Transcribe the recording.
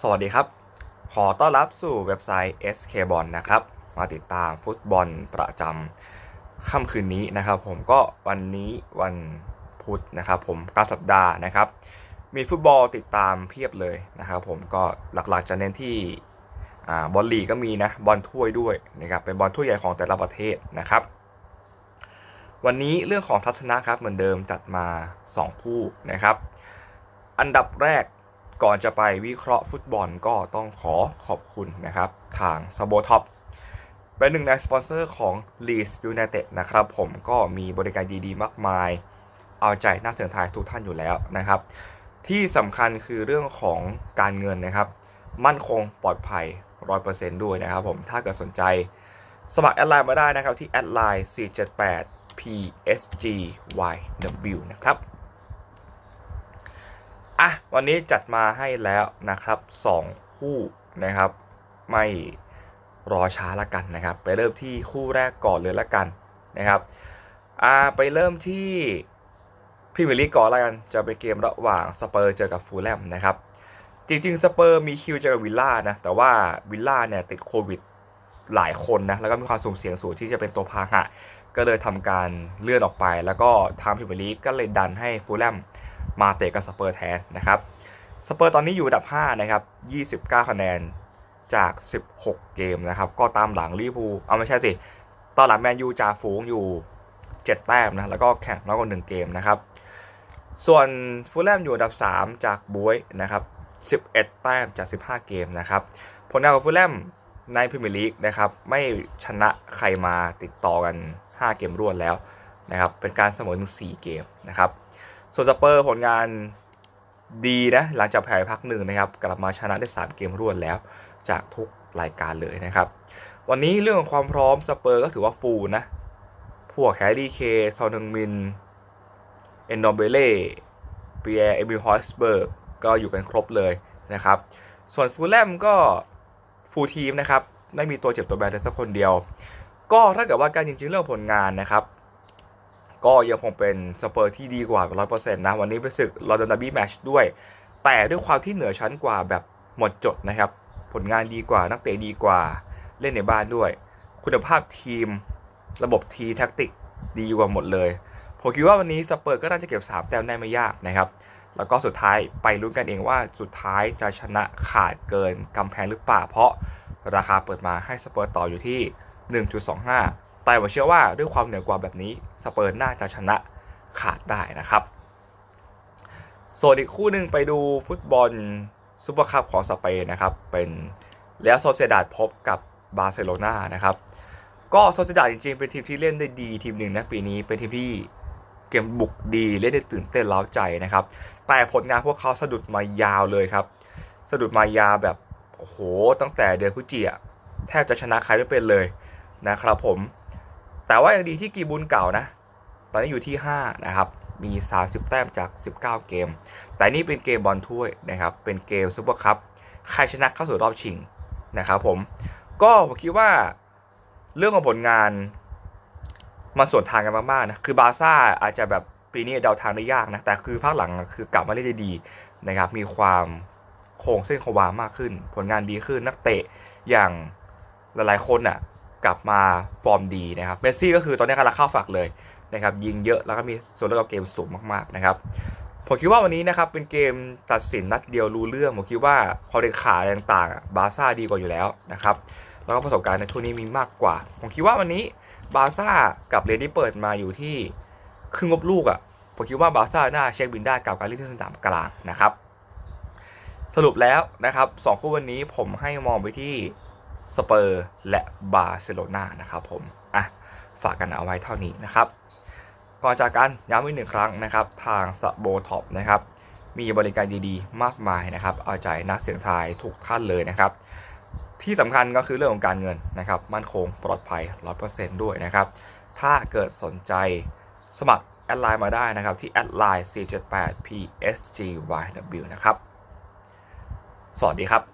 สวัสดีครับ ขอต้อนรับสู่เว็บไซต์ SK b o l นะครับ มาติดตามฟุตบอลประจำค่ำคืนนี้นะครับ ผมก็วันนี้วันพุธนะครับ ผมกลางสัปดาห์นะครับ มีฟุตบอลติดตามเพียบเลยนะครับ ผมก็หลักๆจะเน้นที่บอลลีก็มีนะบอลถ้วยด้วยนะครับเป็นบอลถ้วยใหญ่ของแต่ละประเทศนะครับ วันนี้เรื่องของทัศนะครับเหมือนเดิมจัดมา 2 คู่นะครับ อันดับแรก ก่อนจะไปวิเคราะห์ฟุตบอลก็ต้องขอขอบคุณนะครับ ทาง s โบท็อปเป็นหนึ่งในสปอนเซอร์ของ Leeds United นะครับผมก็มีบริการดีๆ มากมาย เอาใจนักเสี่ยงทายทุกท่านอยู่แล้วนะครับ ที่สำคัญคือเรื่องของการเงินนะครับ มั่นคงปลอดภัย 100%ด้วยนะครับผมถ้าเกิดสนใจสมัครแอดไลน์มาได้นะครับที่แอดไลน์478 psgyw นะครับ อะวันนี้จัดมาให้แล้วนะครับ 2 คู่นะครับ ไม่รอช้าละกันนะครับ ไปเริ่มที่คู่แรกก่อนเลยละกันนะครับอ่าไปเริ่มที่พรีเมียร์ลีกก่อนละกันจะไปเกมระหว่างสเปอร์เจอกับฟูลแลมนะครับ จริงๆสเปอร์มีคิวเจอกับวิลล่านะแต่ว่าวิลล่าเนี่ยติดโควิดหลายคนนะแล้วก็มีความสุ่มเสี่ยงสูงที่จะเป็นตัวพาหะก็เลยทำการเลื่อนออกไป แล้วก็ทางพรีเมียร์ลีกก็เลยดันให้ฟูลแลม มาเตะกับสเปอร์แทนนะครับสเปอร์ตอนนี้อยู่อันดับ5นะครับ29 คะแนนจาก 16 เกมนะครับ ก็ตามหลังลิเวอร์พูลเอาไม่ใช่สิ ตอนหลังแมนยูจ่าฝูงอยู่ 7 แต้มนะ แล้วก็แข่งน้อยกว่า1เกมนะครับ ส่วนฟูลแลมอยู่อันดับ 3 จากบวยนะครับ 11 แต้มจาก 15 เกมนะครับ ผลงานของฟูลแลมในพรีเมียร์ลีกนะครับ ไม่ชนะใครมาติดต่อกัน 5 เกมรวดแล้วนะครับ เป็นการเสมอถึง4เกมนะครับ ส่วนสเปอร์ผลงานดีนะหลังจากแพ้พักหนึ่งนะครับ กลับมาชนะได้ 3 เกมรวดแล้ว จากทุกรายการเลยนะครับ วันนี้เรื่องของความพร้อมสเปอร์ก็ถือว่าฟูลนะ พวกแฮร์รี่เคซอนนึงมิน เอนโดเบเล่เปียร์เอมิลฮอสเบิร์กก็อยู่กันครบเลยนะครับ ส่วนฟูลแลมก็ฟูลทีมนะครับ ไม่มีตัวเจ็บตัวแบนเลยสักคนเดียว ก็ถ้าเกิดว่าการจริงๆเรื่องผลงานนะครับ ก็ยังคงเป็นสเปอร์ที่ดีกว่าร้อยเปอร์เซ็นต์นะ วันนี้เป็นศึกลอนดอนดาร์บี้แมชด้วย แต่ด้วยความที่เหนือชั้นกว่าแบบหมดจดนะครับ ผลงานดีกว่านักเตะดีกว่าเล่นในบ้านด้วย คุณภาพทีม ระบบทีแท็กติกดีกว่าหมดเลย ผมคิดว่าวันนี้สเปอร์ก็น่าจะเก็บ 3 แต้มได้ไม่ยากนะครับ แล้วก็สุดท้ายไปลุ้นกันเองว่าสุดท้ายจะชนะขาดเกินกำแพงหรือเปล่าเพราะราคาเปิดมาให้สเปอร์ต่ออยู่ที่ 1.25 แต่ผมเชื่อว่าด้วยความเหนือกว่าแบบนี้สเปอร์น่าจะชนะขาดได้นะครับ ส่วนอีกคู่หนึ่งไปดูฟุตบอลซูเปอร์คัพของสเปนนะครับ เป็นเรอัลโซเซดาดพบกับบาร์เซโลนานะครับ ก็โซเซดาดจริงๆ เป็นทีมที่เล่นได้ดีทีมหนึ่งนะปีนี้เป็นทีมที่เกมบุกดีเล่นได้ตื่นเต้นเล้าใจนะครับ แต่ผลงานพวกเขาสะดุดมายาวเลยครับ สะดุดมายาวแบบโอ้โหตั้งแต่เดือนพฤศจิกาแทบจะชนะใครไม่เป็นเลยนะครับผม แต่ว่ายังดีที่กีบุญเก่านะ ตอนนี้อยู่ที่ 5 นะครับ มี 30 แต้มจาก 19 เกม แต่นี่เป็นเกมบอลถ้วยนะครับ เป็นเกมซูเปอร์คัพ ใครชนะเข้าสู่รอบชิงนะครับผม ก็ผมคิดว่าเรื่องของผลงานมันส่วนทางกันมากๆนะ คือบาร์ซ่าอาจจะแบบปีนี้เดาทางได้ยากนะ แต่คือภาคหลังคือกลับมาเล่นได้ดีนะครับ มีความโค้งเส้นโความากขึ้น ผลงานดีขึ้นนักเตะอย่างหลายๆคนน่ะ กลับมาฟอร์มดีนะครับเมสซี่ก็คือตอนนี้กำลังเข้าฝักเลยนะครับยิงเยอะแล้วก็มีส่วนร่วมกับเกมสูงมากๆนะครับผมคิดว่าวันนี้นะครับเป็นเกมตัดสินนัดเดียวรู้เรื่องผมคิดว่าความเด็ดขาดต่างๆบาร์ซ่าดีกว่าอยู่แล้วนะครับแล้วก็ประสบการณ์ในทัวร์นี้มีมากกว่า ผมคิดว่าวันนี้บาร์ซ่ากับเรนที่เปิดมาอยู่ที่ครึ่งงบลูกอะ่ะผมคิดว่าบาร์ซ่าน่าเช็คบินได้กับการเล่นที่สนามกลางนะครับ สรุปแล้วนะครับสองคู่วันนี้ผมให้มองไปที่ สเปอร์ และบาร์เซโลนานะครับผมอะฝากกันเอาไว้เท่านี้นะครับ ก่อนจากกันย้ำอีกหนึ่งครั้งนะครับ ทางสโบท็อปนะครับ มีบริการดีๆ มากมายนะครับ เอาใจนักเสี่ยงทายทุกท่านเลยนะครับ ที่สำคัญก็คือเรื่องของการเงินนะครับ มั่นคงปลอดภัย 100%ด้วยนะครับ ถ้าเกิดสนใจสมัครแอดไลน์มาได้นะครับ ที่แอดไลน์478 psgyw นะครับ สวัสดีครับ